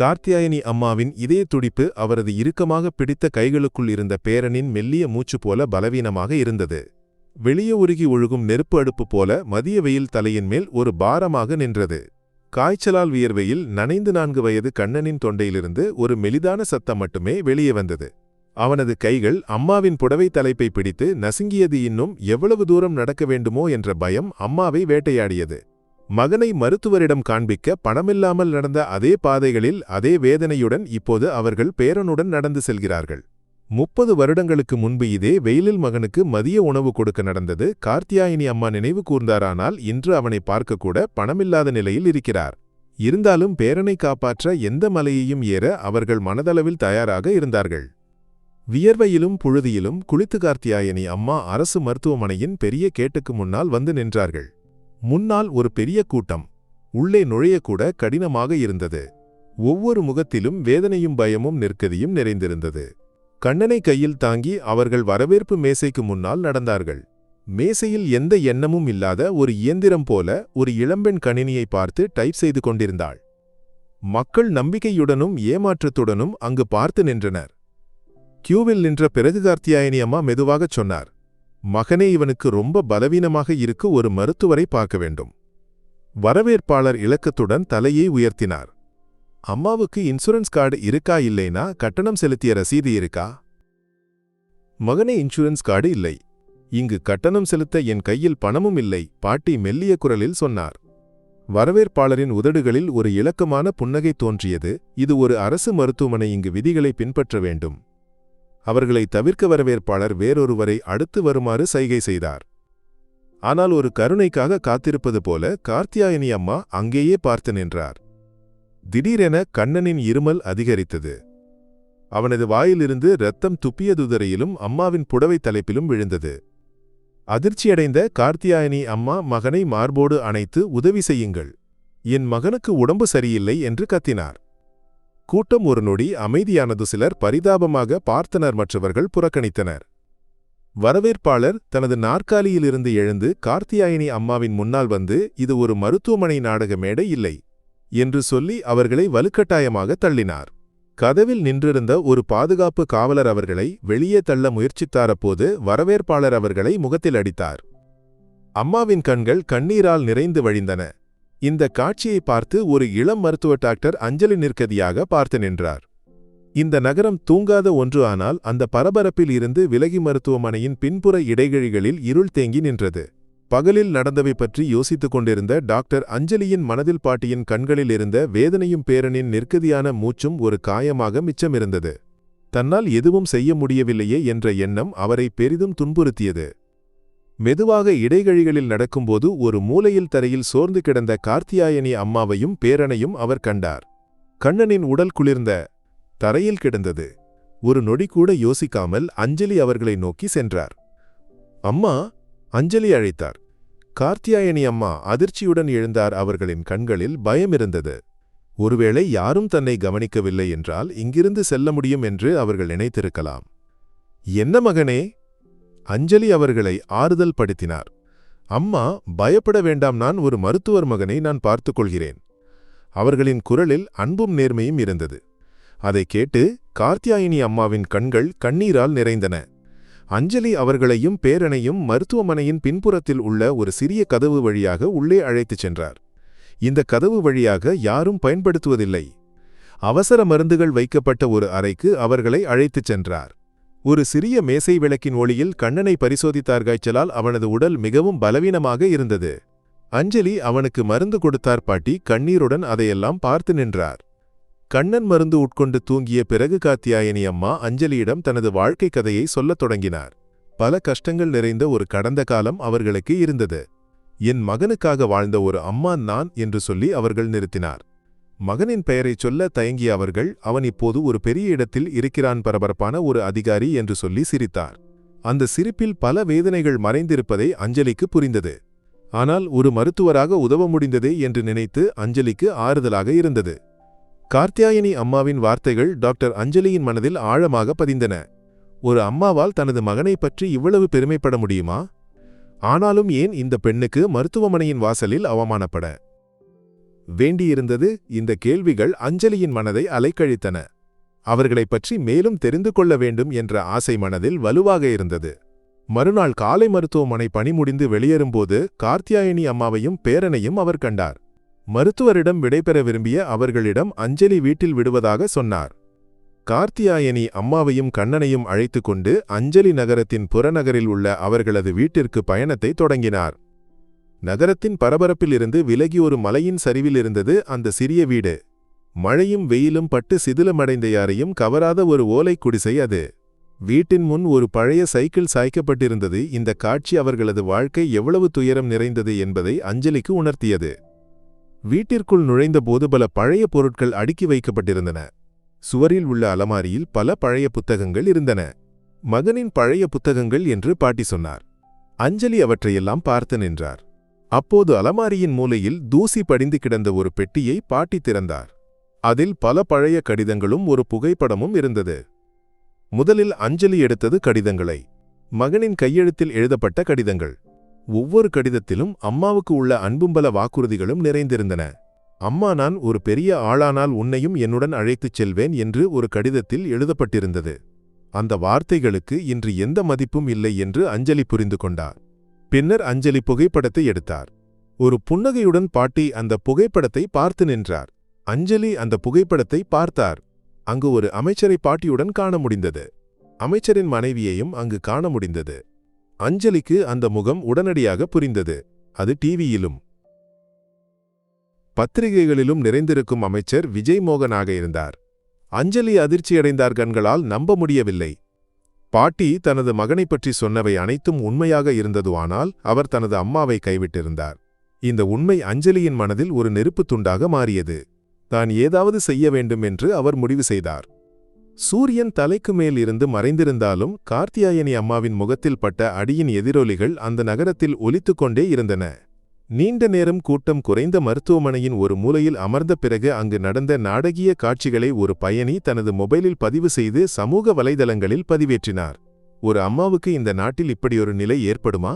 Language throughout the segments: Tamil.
கார்த்தியாயனி அம்மாவின் இதய துடிப்பு அவரது இறுக்கமாக பிடித்த கைகளுக்குள் இருந்த பேரனின் மெல்லிய மூச்சு போல பலவீனமாக இருந்தது. வெளியே உருகி ஒழுகும் நெருப்பு அடுப்பு போல மதிய வெயில் தலையின் மேல் ஒரு பாரமாக நின்றது. காய்ச்சலால் வியர்வையில் நனைந்து நான்கு வயது கண்ணனின் தொண்டையிலிருந்து ஒரு மெலிதான சத்தம் மட்டுமே வெளியே வந்தது. அவனது கைகள் அம்மாவின் புடவை தலைப்பை பிடித்து நசுங்கியது இன்னும் எவ்வளவு தூரம் நடக்க வேண்டுமோ? என்ற பயம் அம்மாவை வேட்டையாடியது. மகனை மருத்துவரிடம் காண்பிக்க பணமில்லாமல் நடந்த அதே பாதைகளில் அதே வேதனையுடன் இப்போது அவர்கள் பேரனுடன் நடந்து செல்கிறார்கள். முப்பது வருடங்களுக்கு முன்பு இதே வெயிலில் மகனுக்கு மதிய உணவு கொடுக்க நடந்தது. கார்த்தியாயினி அம்மா நினைவு கூர்ந்தாரானால் இன்று அவனை பார்க்கக்கூட பணமில்லாத நிலையில் இருக்கிறார். இருந்தாலும் பேரனை காப்பாற்ற எந்த மலையையும் ஏற அவர்கள் மனதளவில் தயாராக இருந்தார்கள். வியர்வையிலும் புழுதியிலும் குளித்து கார்த்தியாயனி அம்மா அரசு மருத்துவமனையின் பெரிய கேட்டுக்கு முன்னால் வந்து நின்றார்கள். முன்னால் ஒரு பெரிய கூட்டம் உள்ளே நுழையக்கூட கடினமாக இருந்தது. ஒவ்வொரு முகத்திலும் வேதனையும் பயமும் நெருக்கதியும் நிறைந்திருந்தது. கண்ணனை கையில் தாங்கி அவர்கள் வரவேற்பு மேசைக்கு முன்னால் நடந்தார்கள். மேசையில் எந்த எண்ணமும் இல்லாத ஒரு இயந்திரம் போல ஒரு இளம்பெண் கணினியை பார்த்து டைப் செய்து கொண்டிருந்தாள். மக்கள் நம்பிக்கையுடனும் ஏமாற்றத்துடனும் அங்கு பார்த்து நின்றனர். கியூவில் நின்ற பிறகு கார்த்தியாயனி அம்மா மெதுவாகச் சொன்னார் மகனே இவனுக்கு ரொம்ப பலவீனமாக இருக்கு ஒரு மருத்துவரை பார்க்க வேண்டும். வரவேற்பாளர் இலக்கத்துடன் தலையை உயர்த்தினார். அம்மாவுக்கு இன்சூரன்ஸ் கார்டு இருக்கா இல்லைனா கட்டணம் செலுத்திய ரசீது இருக்கா? மகனே இன்சூரன்ஸ் கார்டு இல்லை. இங்கு கட்டணம் செலுத்த என் கையில் பணமும் இல்லை பாட்டி மெல்லிய குரலில் சொன்னார். வரவேற்பாளரின் உதடுகளில் ஒரு இலக்கமான புன்னகை தோன்றியது இது ஒரு அரசு மருத்துவமனை இங்கு விதிகளை பின்பற்ற வேண்டும். அவர்களை தவிர்க்க வரவேற்பாளர் வேறொருவரை அடுத்து வருமாறு சைகை செய்தார். ஆனால் ஒரு கருணைக்காக காத்திருப்பது போல கார்த்தியாயனி அம்மா அங்கேயே பார்த்து நின்றார். திடீரென கண்ணனின் இருமல் அதிகரித்தது. அவனது வாயிலிருந்து இரத்தம் துப்பியதுதரையிலும் அம்மாவின் புடவை தலைப்பிலும் விழுந்தது. அதிர்ச்சியடைந்த கார்த்தியாயனி அம்மா மகனை மார்போடு அணைத்து உதவி செய்யுங்கள். என் மகனுக்கு உடம்பு சரியில்லை என்று கத்தினார். கூட்டம் ஒரு நொடி அமைதியானது சிலர் பரிதாபமாக பார்த்தனர் மற்றவர்கள் புறக்கணித்தனர். வரவேற்பாளர் தனது நாற்காலியிலிருந்து எழுந்து கார்த்தியாயினி அம்மாவின் முன்னால் வந்து இது ஒரு மருத்துவமனை நாடக மேடை இல்லை என்று சொல்லி அவர்களை வலுக்கட்டாயமாக தள்ளினார். கதவில் நின்றிருந்த ஒரு பாதுகாப்பு காவலர் அவர்களை வெளியே தள்ள முயற்சித்தாரப்போது வரவேற்பாளர் அவர்களை முகத்தில் அடித்தார். அம்மாவின் கண்கள் கண்ணீரால் நிறைந்து வழிந்தன. இந்த காட்சியை பார்த்து ஒரு இளம் மருத்துவ டாக்டர் அஞ்சலி நிற்கதியாக பார்த்து நின்றார். இந்த நகரம் தூங்காத ஒன்று ஆனால் அந்த பரபரப்பில் இருந்து விலகி மருத்துவமனையின் பின்புற இடைகழிகளில் இருள் தேங்கி நின்றது. பகலில் நடந்தவை பற்றி யோசித்துக் கொண்டிருந்த டாக்டர் அஞ்சலியின் மனதில் பாட்டியின் கண்களில் இருந்த வேதனையும் பேரனின் நிற்கதியான மூச்சும் ஒரு காயமாக மிச்சமிருந்தது. தன்னால் எதுவும் செய்ய முடியவில்லையே என்ற எண்ணம் அவரை பெரிதும் துன்புறுத்தியது. மெதுவாக இடைகழிகளில் நடக்கும்போது ஒரு மூலையில் தரையில் சோர்ந்து கிடந்த கார்த்தியாயனி அம்மாவையும் பேரனையும் அவர் கண்டார். கண்ணனின் உடல் குளிர்ந்த தரையில் கிடந்தது. ஒரு நொடி கூட யோசிக்காமல் அஞ்சலி அவர்களை நோக்கி சென்றார். அம்மா அஞ்சலி அழைத்தார். கார்த்தியாயனி அம்மா அதிர்ச்சியுடன் எழுந்தார் அவர்களின் கண்களில் பயம் இருந்தது. ஒருவேளை யாரும் தன்னை கவனிக்கவில்லை என்றால் இங்கிருந்து செல்ல முடியும் என்று அவர்கள் நினைத்திருக்கலாம். என்ன மகனே அஞ்சலி அவர்களை ஆறுதல் படுத்தினார். அம்மா பயப்பட வேண்டாம் நான் ஒரு மருத்துவர் மகனை நான் பார்த்துக் கொள்கிறேன் அவர்களின் குரலில் அன்பும் நேர்மையும் இருந்தது. அதை கேட்டு கார்த்தியாயினி அம்மாவின் கண்கள் கண்ணீரால் நிறைந்தன. அஞ்சலி அவர்களையும் பேரனையும் மருத்துவமனையின் பின்புறத்தில் உள்ள ஒரு சிறிய கதவு வழியாக உள்ளே அழைத்துச் சென்றார். இந்த கதவு வழியாக யாரும் பயன்படுத்துவதில்லை. அவசர மருந்துகள் வைக்கப்பட்ட ஒரு அறைக்கு அவர்களை அழைத்துச் சென்றார். ஒரு சிறிய மேசை விளக்கின் ஒளியில் கண்ணனை பரிசோதித்தார் காய்ச்சலால் அவனது உடல் மிகவும் பலவீனமாக இருந்தது. அஞ்சலி அவனுக்கு மருந்து கொடுத்தார் பாட்டி கண்ணீருடன் அதையெல்லாம் பார்த்து நின்றார். கண்ணன் மருந்து உட்கொண்டு தூங்கிய பிறகு காத்தியாயனி அம்மா அஞ்சலியிடம் தனது வாழ்க்கை கதையை சொல்லத் தொடங்கினார். பல கஷ்டங்கள் நிறைந்த ஒரு கடந்த காலம் அவர்களுக்கு இருந்தது. என் மகனுக்காக வாழ்ந்த ஒரு அம்மா நான் என்று சொல்லி அவர்கள் நிறுத்தினார். மகனின் பெயரைச் சொல்ல தயங்கிய அவர்கள் அவன் இப்போது ஒரு பெரிய இடத்தில் இருக்கிறான் பரபரப்பான ஒரு அதிகாரி என்று சொல்லி சிரித்தார். அந்த சிரிப்பில் பல வேதனைகள் மறைந்திருப்பதை அஞ்சலிக்கு புரிந்தது. ஆனால் ஒரு மருத்துவராக உதவ முடிந்ததே என்று நினைத்து அஞ்சலிக்கு ஆறுதலாக இருந்தது. கார்த்தியாயனி அம்மாவின் வார்த்தைகள் டாக்டர் அஞ்சலியின் மனதில் ஆழமாக பதிந்தன. ஒரு அம்மாவால் தனது மகனை பற்றி இவ்வளவு பெருமைப்பட முடியுமா? ஆனாலும் ஏன் இந்த பெண்ணுக்கு மருத்துவமனையின் வாசலில் அவமானப்பட? வேண்டியிருந்தது இந்த கேள்விகள் அஞ்சலியின் மனதை அலைக்கழித்தன. அவர்களைப் பற்றி மேலும் தெரிந்து கொள்ள வேண்டும் என்ற ஆசை மனதில் வலுவாக இருந்தது. மறுநாள் காலை மருத்துவமனை பணி முடிந்து வெளியேறும்போது கார்த்தியாயனி அம்மாவையும் பேரனையும் அவர் கண்டார். மருத்துவரிடம் விடைபெற விரும்பிய அவர்களிடம் அஞ்சலி வீட்டில் விடுவதாக சொன்னார். கார்த்தியாயனி அம்மாவையும் கண்ணனையும் அழைத்துக் கொண்டு அஞ்சலி நகரத்தின் புறநகரில் உள்ள அவர்களது வீட்டிற்கு பயணத்தை தொடங்கினார். நகரத்தின் பரபரப்பிலிருந்து விலகி ஒரு மலையின் சரிவில் இருந்தது அந்த சிறிய வீடு. மழையும் வெயிலும் பட்டு சிதிலமடைந்த யாரையும் கவராத ஒரு ஓலை குடிசை அது. வீட்டின் முன் ஒரு பழைய சைக்கிள் சாய்க்கப்பட்டிருந்தது. இந்த காட்சி அவர்களது வாழ்க்கை எவ்வளவு துயரம் நிறைந்தது என்பதை அஞ்சலிக்கு உணர்த்தியது. வீட்டிற்குள் நுழைந்தபோது பல பழைய பொருட்கள் அடுக்கி வைக்கப்பட்டிருந்தன. சுவரில் உள்ள அலமாரியில் பல பழைய புத்தகங்கள் இருந்தன. மகனின் பழைய புத்தகங்கள் என்று பாட்டி சொன்னார். அஞ்சலி அவற்றையெல்லாம் பார்த்து நின்றார். அப்போது அலமாரியின் மூலையில் தூசி படிந்து கிடந்த ஒரு பெட்டியை பாட்டி திறந்தார். அதில் பல பழைய கடிதங்களும் ஒரு புகைப்படமும் இருந்தது. முதலில் அஞ்சலி எடுத்தது கடிதங்களை. மகனின் கையெழுத்தில் எழுதப்பட்ட கடிதங்கள். ஒவ்வொரு கடிதத்திலும் அம்மாவுக்கு உள்ள அன்பும்பல வாக்குறுதிகளும் நிறைந்திருந்தன. அம்மா நான் ஒரு பெரிய ஆளானால் உன்னையும் என்னுடன் அழைத்துச் செல்வேன் என்று ஒரு கடிதத்தில் எழுதப்பட்டிருந்தது. அந்த வார்த்தைகளுக்கு இன்று எந்த மதிப்பும் இல்லை என்று அஞ்சலி புரிந்து கொண்டார். பின்னர் அஞ்சலி புகைப்படத்தை எடுத்தார். ஒரு புன்னகையுடன் பாட்டி அந்த புகைப்படத்தை பார்த்து நின்றார். அஞ்சலி அந்த புகைப்படத்தை பார்த்தார். அங்கு ஒரு அமைச்சரை பாட்டியுடன் காண முடிந்தது. அமைச்சரின் மனைவியையும் அங்கு காண முடிந்தது. அஞ்சலிக்கு அந்த முகம் உடனடியாக புரிந்தது. அது டிவியிலும் பத்திரிகைகளிலும் நிறைந்திருக்கும் அமைச்சர் விஜய் மோகனாக இருந்தார். அஞ்சலி அதிர்ச்சியடைந்தார் கண்களால் நம்ப முடியவில்லை. பாட்டி தனது மகனைப் பற்றி சொன்னவை அனைத்தும் உண்மையாக இருந்ததுவானால் அவர் தனது அம்மாவை கைவிட்டிருந்தார். இந்த உண்மை அஞ்சலியின் மனதில் ஒரு நெருப்புத் துண்டாக மாறியது. தான் ஏதாவது செய்ய வேண்டும் என்று அவர் முடிவு செய்தார். சூரியன் தலைக்கு மேல் இருந்து மறைந்திருந்தாலும் கார்த்தியாயனி அம்மாவின் முகத்தில் பட்ட அடியின் எதிரொலிகள் அந்த நகரத்தில் ஒலித்துக் கொண்டே இருந்தன. நீண்ட நேரம் கூட்டம் குறைந்த மருத்துவமனையின் ஒரு மூலையில் அமர்ந்த பிறகு அங்கு நடந்த நாடகிய காட்சிகளை ஒரு பயணி தனது மொபைலில் பதிவு செய்து சமூக வலைதளங்களில் பதிவேற்றினார். ஒரு அம்மாவுக்கு இந்த நாட்டில் இப்படியொரு நிலை ஏற்படுமா?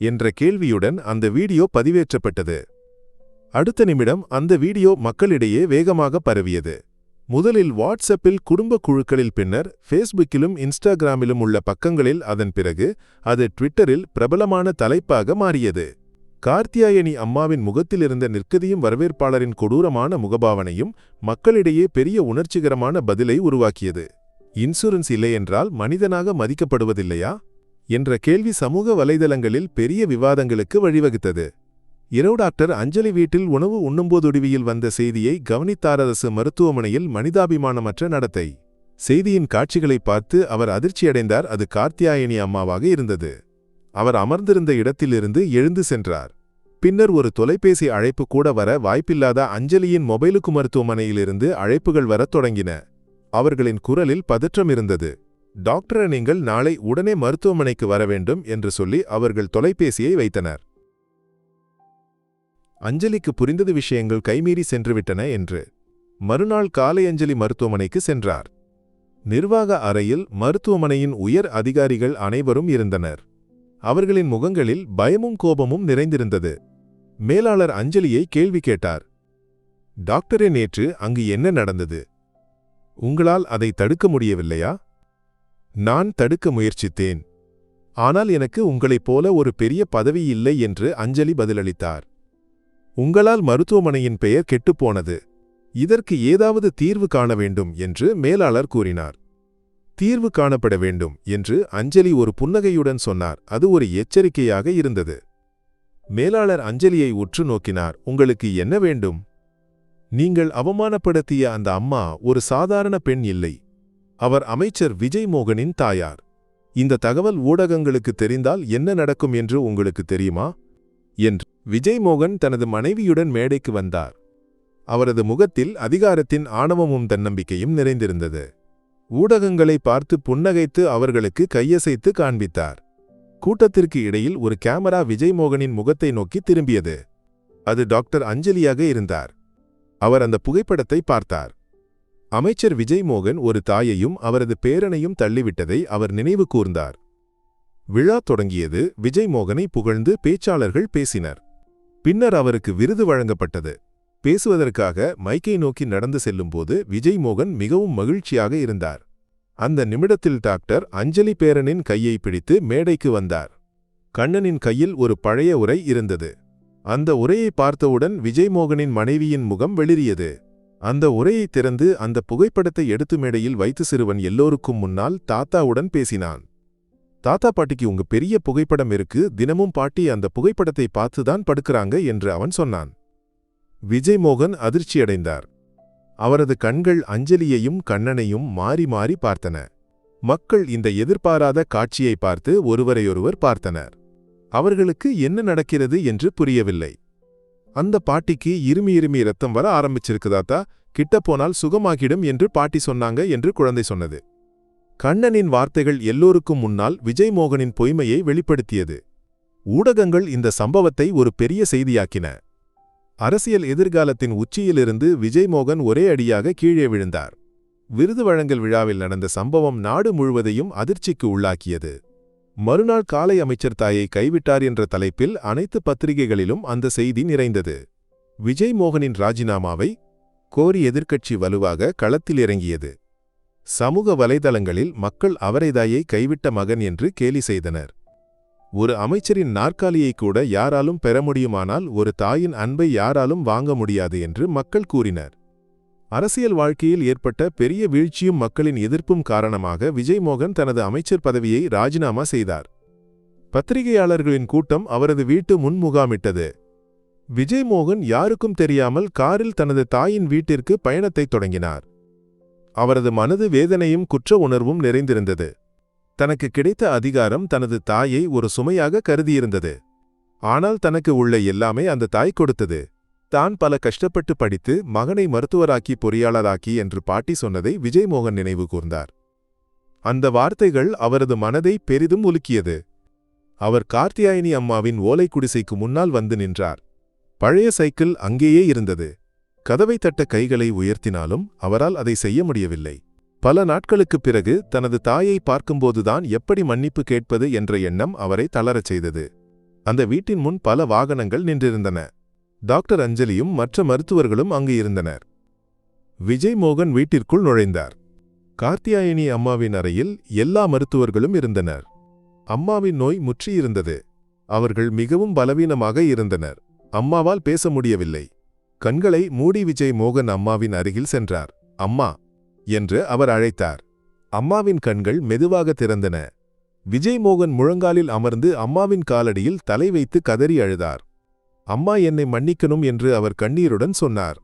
என்ற கேள்வியுடன் அந்த வீடியோ பதிவேற்றப்பட்டது. அடுத்த நிமிடம் அந்த வீடியோ மக்களிடையே வேகமாக பரவியது. முதலில் வாட்ஸ்அப்பில் குடும்ப குழுக்களில் பின்னர் ஃபேஸ்புக்கிலும் இன்ஸ்டாகிராமிலும் உள்ள பக்கங்களில் அதன் பிறகு அது ட்விட்டரில் பிரபலமான தலைப்பாக மாறியது. கார்த்தியாயனி அம்மாவின் முகத்திலிருந்த நிற்கதியும் வரவேற்பாளரின் கொடூரமான முகபாவனையும் மக்களிடையே பெரிய உணர்ச்சிகரமான பதிலை உருவாக்கியது. இன்சூரன்ஸ் இல்லையென்றால் மனிதனாக மதிக்கப்படுவதில்லையா? என்ற கேள்வி சமூக வலைதளங்களில் பெரிய விவாதங்களுக்கு வழிவகுத்தது. இரவு டாக்டர் அஞ்சலி வீட்டில் உணவு உண்ணும்போதொடுவியில் வந்த செய்தியை கவனித்தார் அரசு மருத்துவமனையில் மனிதாபிமானமற்ற நடத்தை. செய்தியின் காட்சிகளை பார்த்து அவர் அதிர்ச்சியடைந்தார். அது கார்த்தியாயனி அம்மாவாக இருந்தது. அவர் அமர்ந்திருந்த இடத்திலிருந்து எழுந்து சென்றார். பின்னர் ஒரு தொலைபேசி அழைப்பு கூட வர வாய்ப்பில்லாத அஞ்சலியின் மொபைலுக்கு மருத்துவமனையிலிருந்து அழைப்புகள் வரத் தொடங்கின. அவர்களின் குரலில் பதற்றம் இருந்தது. டாக்டரை நீங்கள் நாளை உடனே மருத்துவமனைக்கு வர வேண்டும் என்று சொல்லி அவர்கள் தொலைபேசியை வைத்தனர். அஞ்சலிக்கு புரிந்தது விஷயங்கள் கைமீறி சென்றுவிட்டன என்று. மறுநாள் காலை அஞ்சலி மருத்துவமனைக்கு சென்றார். நிர்வாக அறையில் மருத்துவமனையின் உயர் அதிகாரிகள் அனைவரும் இருந்தனர். அவர்களின் முகங்களில் பயமும் கோபமும் நிறைந்திருந்தது. மேலாளர் அஞ்சலியை கேள்வி கேட்டார். டாக்டரே நேற்று அங்கு என்ன நடந்தது? உங்களால் அதை தடுக்க முடியவில்லையா? நான் தடுக்க முயற்சித்தேன். ஆனால் எனக்கு உங்களைப் போல ஒரு பெரிய பதவி இல்லை என்று அஞ்சலி பதிலளித்தார். உங்களால் மருத்துவமனையின் பெயர் கெட்டுப்போனது இதற்கு ஏதாவது தீர்வு காண வேண்டும் என்று மேலாளர் கூறினார். தீர்வு காணப்பட வேண்டும் என்று அஞ்சலி ஒரு புன்னகையுடன் சொன்னார். அது ஒரு எச்சரிக்கையாக இருந்தது. மேலாளர் அஞ்சலியை உற்று நோக்கினார். உங்களுக்கு என்ன வேண்டும்? நீங்கள் அவமானப்படுத்திய அந்த அம்மா ஒரு சாதாரண பெண் இல்லை. அவர் அமைச்சர் விஜய் மோகனின் தாயார். இந்த தகவல் ஊடகங்களுக்கு தெரிந்தால் என்ன நடக்கும் என்று உங்களுக்கு தெரியுமா? என்று. விஜய் மோகன் தனது மனைவியுடன் மேடைக்கு வந்தார். அவரது முகத்தில் அதிகாரத்தின் ஆணவமும் தன்னம்பிக்கையும் நிறைந்திருந்தது. ஊடகங்களை பார்த்து புன்னகைத்து அவர்களுக்கு கையசைத்து காண்பித்தார். கூட்டத்திற்கு இடையில் ஒரு கேமரா விஜய் மோகனின் முகத்தை நோக்கி திரும்பியது. அது டாக்டர் அஞ்சலியாக இருந்தார். அவர் அந்த புகைப்படத்தை பார்த்தார். அமைச்சர் விஜய் மோகன் ஒரு தாயையும் அவரது பேரனையும் தள்ளிவிட்டதை அவர் நினைவு கூர்ந்தார். விழா தொடங்கியது விஜய் மோகனை புகழ்ந்து பேச்சாளர்கள் பேசினர். பின்னர் அவருக்கு விருது வழங்கப்பட்டது. பேசுவதற்காக மைக்கை நோக்கி நடந்து செல்லும்போது விஜய் மோகன் மிகவும் மகிழ்ச்சியாக இருந்தார். அந்த நிமிடத்தில் டாக்டர் அஞ்சலி பேரனின் கையை பிடித்து மேடைக்கு வந்தார். கண்ணனின் கையில் ஒரு பழைய உரை இருந்தது. அந்த உரையை பார்த்தவுடன் விஜய் மோகனின் மனைவியின் முகம் வெளிரியது அந்த உரையை திறந்து அந்த புகைப்படத்தை எடுத்து மேடையில் வைத்து சிறுவன் எல்லோருக்கும் முன்னால் தாத்தாவுடன் பேசினான். தாத்தா பாட்டிக்கு உங்க பெரிய புகைப்படம் இருக்கு தினமும் பாட்டி அந்த புகைப்படத்தை பார்த்துதான் படுக்கிறாங்க என்று அவன் சொன்னான். விஜய் மோகன் அதிர்ச்சியடைந்தார். அவரது கண்கள் அஞ்சலியையும் கண்ணனையும் மாறி மாறி பார்த்தன. மக்கள் இந்த எதிர்பாராத காட்சியை பார்த்து ஒருவரையொருவர் பார்த்தனர். அவர்களுக்கு என்ன நடக்கிறது என்று புரியவில்லை. அந்த பாட்டிக்கு இருமி இருமி ரத்தம் வர ஆரம்பிச்சிருக்குதாத்தா கிட்ட போனால் சுகமாகிடும் என்று பாட்டி சொன்னாங்க என்று குழந்தை சொன்னது. கண்ணனின் வார்த்தைகள் எல்லோருக்கும் முன்னால் விஜய் மோகனின் பொய்மையை வெளிப்படுத்தியது. ஊடகங்கள் இந்த சம்பவத்தை ஒரு பெரிய செய்தியாக்கின. அரசியல் எதிர்காலத்தின் உச்சியிலிருந்து விஜய் மோகன் ஒரே அடியாக கீழே விழுந்தார். விருது வழங்கல் விழாவில் நடந்த சம்பவம் நாடு முழுவதையும் அதிர்ச்சிக்கு உள்ளாக்கியது. மறுநாள் காலை அமைச்சர் தாயை கைவிட்டார் என்ற தலைப்பில் அனைத்து பத்திரிகைகளிலும் அந்த செய்தி நிறைந்தது. விஜய் மோகனின் ராஜினாமாவை கோரி எதிர்க்கட்சி வலுவாக களத்தில் இறங்கியது. சமூக வலைதளங்களில் மக்கள் அவரைதாயை கைவிட்ட மகன் என்று கேலி செய்தனர். ஒரு அமைச்சரின் நாற்காலியை கூட யாராலும் பெற முடியுமானால் ஒரு தாயின் அன்பை யாராலும் வாங்க முடியாது என்று மக்கள் கூறினர். அரசியல் வாழ்க்கையில் ஏற்பட்ட பெரிய வீழ்ச்சியும் மக்களின் எதிர்ப்பும் காரணமாக விஜய் மோகன் தனது அமைச்சர் பதவியை ராஜினாமா செய்தார். பத்திரிகையாளர்களின் கூட்டம் அவரது வீட்டு முன் முகாமிட்டது விஜய் மோகன் யாருக்கும் தெரியாமல் காரில் தனது தாயின் வீட்டிற்கு பயணத்தைத் தொடங்கினார். அவரது மனது வேதனையும் குற்ற உணர்வும் நிறைந்திருந்தது. தனக்கு கிடைத்த அதிகாரம் தனது தாயை ஒரு சுமையாக கருதியிருந்தது. ஆனால் தனக்கு உள்ள எல்லாமே அந்த தாய் கொடுத்தது. தான் பல கஷ்டப்பட்டு படித்து மகனை மருத்துவராக்கி பொறியாளராக்கி என்று பாட்டி சொன்னதை விஜய் மோகன் நினைவு கூர்ந்தார். அந்த வார்த்தைகள் அவரது மனதை பெரிதும் உலுக்கியது. அவர் கார்த்தியாயினி அம்மாவின் ஓலை குடிசைக்கு முன்னால் வந்து நின்றார். பழைய சைக்கிள் அங்கேயே இருந்தது. கதவை தட்ட கைகளை உயர்த்தினாலும் அவரால் அதை செய்ய முடியவில்லை. பல நாட்களுக்குப் பிறகு தனது தாயை பார்க்கும்போதுதான் எப்படி மன்னிப்பு கேட்பது என்ற எண்ணம் அவரை தளரச் செய்தது. அந்த வீட்டின் முன் பல வாகனங்கள் நின்றிருந்தன. டாக்டர் அஞ்சலியும் மற்ற மருத்துவர்களும் அங்கு இருந்தனர். விஜய் மோகன் வீட்டிற்குள் நுழைந்தார். கார்த்தியாயினி அம்மாவின் அறையில் எல்லா மருத்துவர்களும் இருந்தனர். அம்மாவின் நோய் முற்றியிருந்தது. அவர்கள் மிகவும் பலவீனமாக இருந்தனர். அம்மாவால் பேச முடியவில்லை. கண்களை மூடி விஜய் மோகன் அம்மாவின் அருகில் சென்றார். அம்மா என்று அவர் அழைத்தார். அம்மாவின் கண்கள் மெதுவாக திறந்தன. விஜய் மோகன் முழங்காலில் அமர்ந்து அம்மாவின் காலடியில் தலை வைத்து கதறி அழுதார். அம்மா என்னை மன்னிக்கணும் என்று அவர் கண்ணீருடன் சொன்னார்.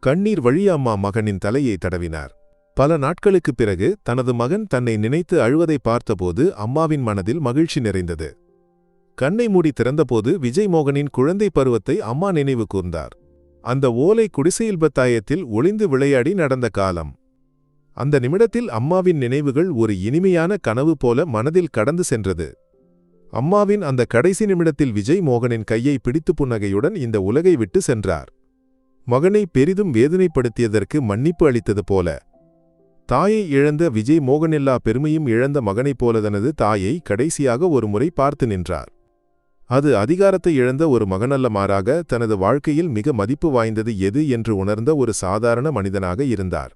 கண்ணீர் வழி அம்மா மகனின் தலையை தடவினார். பல நாட்களுக்குப் பிறகு தனது மகன் தன்னை நினைத்து அழுவதை பார்த்தபோது அம்மாவின் மனதில் மகிழ்ச்சி நிறைந்தது. கண்ணை மூடி திறந்தபோது விஜய் மோகனின் குழந்தை பருவத்தை அம்மா நினைவு கூர்ந்தார். அந்த ஓலை குடிசையில் பத்தாயத்தில் ஒளிந்து விளையாடி நடந்த காலம். அந்த நிமிடத்தில் அம்மாவின் நினைவுகள் ஒரு இனிமையான கனவு போல மனதில் கடந்து சென்றது. அம்மாவின் அந்த கடைசி நிமிடத்தில் விஜய் மோகனின் கையை பிடித்து புன்னகையுடன் இந்த உலகை விட்டு சென்றார். மகனை பெரிதும் வேதனைப்படுத்தியதற்கு மன்னிப்பு அளித்தது போல. தாயை இழந்த விஜய் மோகனெல்லா பெருமையும் இழந்த மகனைப் போல தனது தாயை கடைசியாக ஒரு முறை பார்த்து நின்றார். அது அதிகாரத்தை இழந்த ஒரு மகனல்ல மாறாக தனது வாழ்க்கையில் மிக மதிப்பு வாய்ந்தது எது என்று உணர்ந்த ஒரு சாதாரண மனிதனாக இருந்தார்.